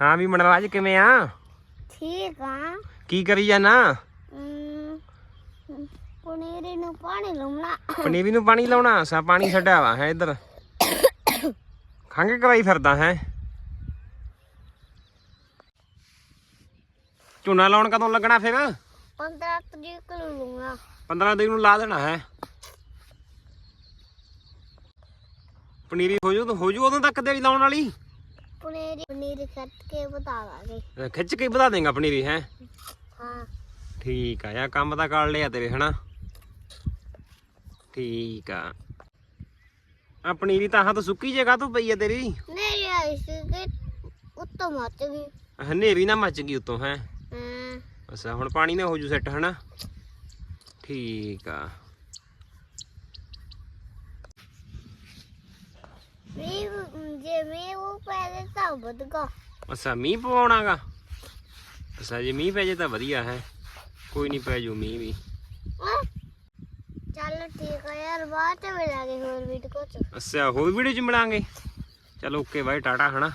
ਹਾਂ ਵੀ ਮਨਰਾਜ ਕਿਵੇਂ ਆ? ਠੀਕ ਆ। ਕੀ ਕਰੀ ਜਾਣਾ ਅਮ, ਪਨੀਰੀ ਨੂੰ ਪਾਣੀ ਲਾਉਣਾ। ਪਨੀਰੀ ਨੂੰ ਪਾਣੀ ਲਾਉਣਾ? ਸਾ ਪਾਣੀ ਛੱਡਿਆ ਵਾ ਹੈ ਇੱਧਰ। ਖੰਗ ਕਰਾਈ ਫਿਰਦਾ ਹੈ? ਝੋਨਾ ਲਾਉਣ ਕਦੋਂ ਲੱਗਣਾ ਫਿਰ? 15 ਤਰੀਕ ਨੂੰ ਲਾਉਣਾ। 15 ਦਿਨ ਨੂੰ ਲਾ ਦੇਣਾ ਹੈ? ਪਨੀਰੀ ਹੋ ਜੂ ਹੋ ਜੂ ਉਦੋਂ ਤੱਕ ਦੇਰੀ ਲਾਉਣ ਵਾਲੀ। ਪਨੀਰੀ ਪਨੀਰੀ ਕੱਟ ਕੇ ਬਤਾ ਦਾਂਗੇ ਅਹ ਖਿੱਚ ਕੇ ਵਧਾ ਦੇਗਾ ਪਨੀਰੀ ਹੈ? ਹਾਂ। ਠੀਕ ਆ ਯਾ ਕੰਮ ਤਾਂ ਕਰ ਲਿਆ ਤੇਰੇ ਹਨਾ? ਠੀਕ ਆ। ਆ ਪਨੀਰੀ ਤਾਂ ਹੱਥ ਸੁੱਕੀ ਜਗ੍ਹਾ ਤੋਂ ਪਈ ਆ ਤੇਰੀ? ਨਹੀਂ ਆਈ ਸੀ ਕਿ ਉੱਤੋਂ ਮੱਚ ਗਈ। ਹਨੇਰੀ ਨਾ ਮੱਚ ਗਈ ਉਤੋਂ ਹੈ? ਹਾਂ। ਅੱਛਾ ਹੁਣ ਪਾਣੀ ਨਾ ਹੋ ਜੂ ਸੈੱਟ ਹਨਾ? ਠੀਕ ਆ ਵੀ ਜੇ ਮੈਂ ਉਹ ਪੈਦੇ ਤਾਂ ਵਧਗਾ ਅੱਛਾ ਮੀਂਹ ਪਵਾਉਣਾਗਾ? ਅੱਛਾ ਜੇ ਮੀਂਹ ਪੈ ਜੇ ਤਾਂ ਵਧੀਆ ਹੈ। ਕੋਈ ਨਹੀਂ ਪੈ ਜੂ ਮੀਂਹ ਵੀ। ਚੱਲ ਠੀਕ ਆ ਯਾਰ ਬਾਅਦ ਚ ਮਿਲਾਂਗੇ ਹੋਰ ਵੀਡੀਓ ਚ। ਅੱਛਾ ਹੋਰ ਵੀਡੀਓ ਚ ਮਿਲਾਂਗੇ? ਚਲੋ ਓਕੇ ਬਾਈ ਟਾਟਾ ਹਨਾ?